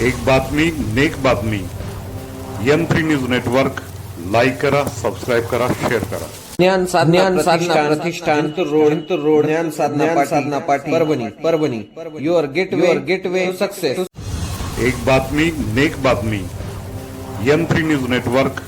एक बातमी नेक बातमी. M three news network like करा सबस्क्राईब करा शेअर करा. ज्ञान साधना साधना प्रतिष्ठान रोड रोड ज्ञान साधना साधना पाठी Parbhani Parbhani. Your gate your gateway success एक बातमी नेक बातमी. एम थ्री न्यूज नेटवर्क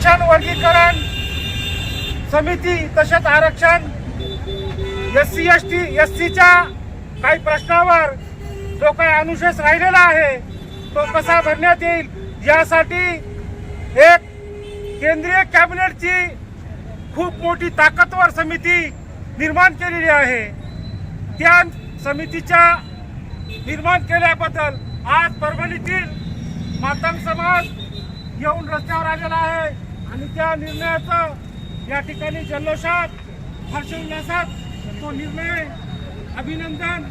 आरक्षण वर्गीकरण समिती तसेच आरक्षण S C S T S सीच्या काही प्रश्नावर जो काही अनुशेष राहिलेला आहे तो कसा भरण्यात येईल यासाठी एक केंद्रीय कॅबिनेटची खूप मोठी ताकदवर समिती निर्माण केलेली आहे. त्या समितीच्या निर्माण केल्याबद्दल आज परभणीतील मातंग समाज येऊन रस्त्यावर आलेला आहे. आणि त्या निर्णयाचं या ठिकाणी जल्लोषात हर्षोल्लासात तो निर्णय अभिनंदन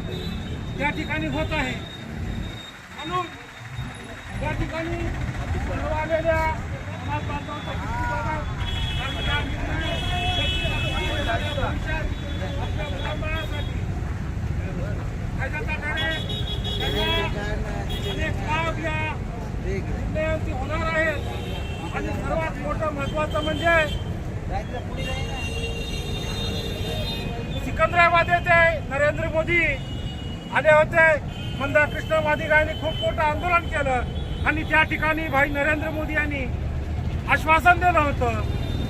या ठिकाणी होत आहे. म्हणून या ठिकाणी आलेल्या समाज बांधवांचा दृष्टिकोनात आणि हा निर्णय भविष्यात आपल्या मुलाबाळासाठी फायद्याचा ठरेल त्यांना अनेक लाभ या निर्णयांची होणार आहेत आणि आता महत्वाचं म्हणजे सिकंदराबाद येथे नरेंद्र मोदी आले होते. मंदाकृष्ण वादिकांनी खूप मोठं आंदोलन केलं. आणि त्या ठिकाणी भाई नरेंद्र मोदी यांनी आश्वासन दिलं होतं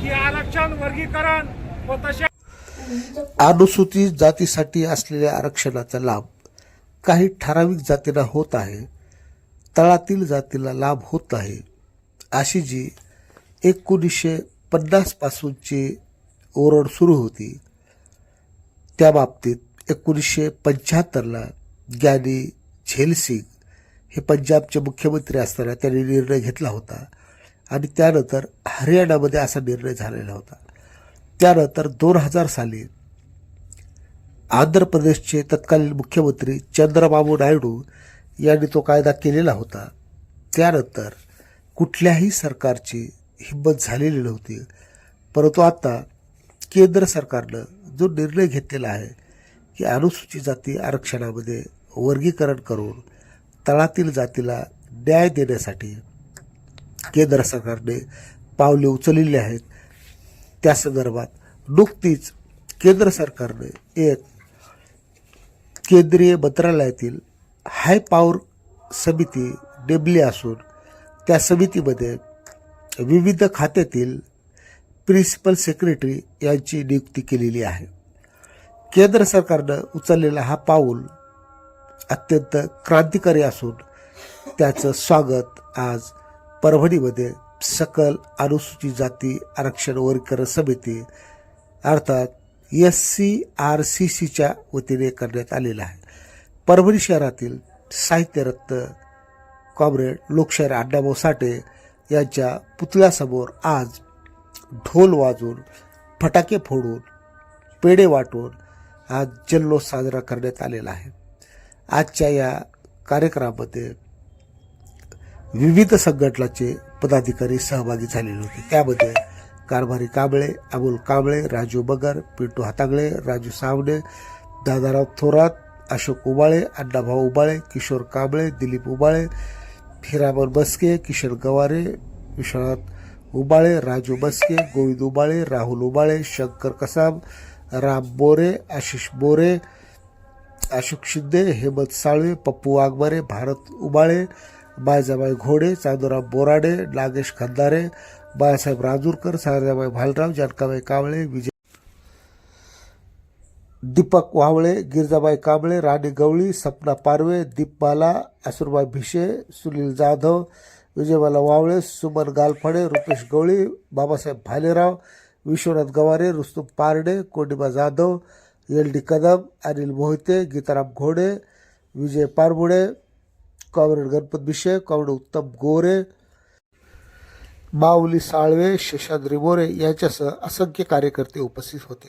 की आरक्षण वर्गीकरण व तशा अनुसूचित जातीसाठी असलेल्या आरक्षणाचा लाभ काही ठराविक जातीला होत आहे. तळातील जातीला लाभ होत आहे. अशी जी एकोणीसशे पन्नासपासूनची ओरड सुरू होती. त्या बाबतीत एकोणीसशे पंच्याहत्तरला ज्ञानी झेलसिंग हे पंजाबचे मुख्यमंत्री असताना त्यांनी निर्णय घेतला होता आणि त्यानंतर हरियाणामध्ये असा निर्णय झालेला होता. त्यानंतर दोन हजार साली आंध्र प्रदेशचे तत्कालीन मुख्यमंत्री चंद्रबाबू नायडू यांनी तो कायदा केलेला होता. त्यानंतर कुठल्याही सरकारची हिंमत झालेली नव्हती. परंतु आता केंद्र सरकारनं जो निर्णय घेतलेला आहे की अनुसूचित जाती आरक्षणामध्ये वर्गीकरण करून तळातील जातीला न्याय देण्यासाठी केंद्र सरकारने पावले उचललेली आहेत. त्या संदर्भात नुकतीच केंद्र सरकारने एक केंद्रीय मंत्रालयातील हाय पॉवर समिती नेमली असून त्या समितीमध्ये विविध खात्यातील प्रिन्सिपल सेक्रेटरी यांची नियुक्ती केलेली आहे. केंद्र सरकारनं उचललेला हा पाऊल अत्यंत क्रांतिकारी असून त्याचं स्वागत आज परभणीमध्ये सकल अनुसूचित जाती आरक्षण वर्गीकरण समिती अर्थात एस सी आर सी सीच्या वतीने करण्यात आलेला आहे. परभणी शहरातील साहित्यरत्न कॉम्रेड लोकशाहीर अण्णाभाऊ साठे यांच्या पुतळ्यासमोर आज ढोल वाजून फटाके फोडून पेढे वाटून आज जल्लोष साजरा करण्यात आलेला आहे. आजच्या या कार्यक्रमामध्ये विविध संघटनाचे पदाधिकारी सहभागी झालेले होते. त्यामध्ये कारभारी कांबळे अमोल कांबळे राजू बगर पिंटू हातागळे राजू सावणे दादाराव थोरात अशोक उबाळे अण्णाभाऊ उबाळे किशोर कांबळे दिलीप उबाळे हिरामन बसके किशन गवारे विश्वनाथ उबाळे राजू बसके गोविंद उबाळे राहुल उबाळे शंकर कसाब राम बोरे आशिष बोरे Ashok Shinde Hemant Salve Pappu Waghmare Bharat Ubale Baljabai Ghode Chanduram Borade Nagesh Khandare Balasaheb Rajurkar Sarjabai Bhalrao Jankabai Kamble Vijay Deepak Vawale Girjabai Kamble Rani Gawali Sapna Parve Deepmala Asurbai Bhishe Sunil Jadhav Vijaybala Wawale Suman Galphade Rupesh Gawali Babasaheb Bhalerao Vishwanath Gaware Rustum Parde Kondima Jadhav L D Kadam Anil Mohite Gitaram Ghode Vijay Parbude comrade Ganpat Bhishe comrade Uttam Gore Mauli Salve Seshadri More यांच्यासह असंख्य कार्यकर्ते उपस्थित होते.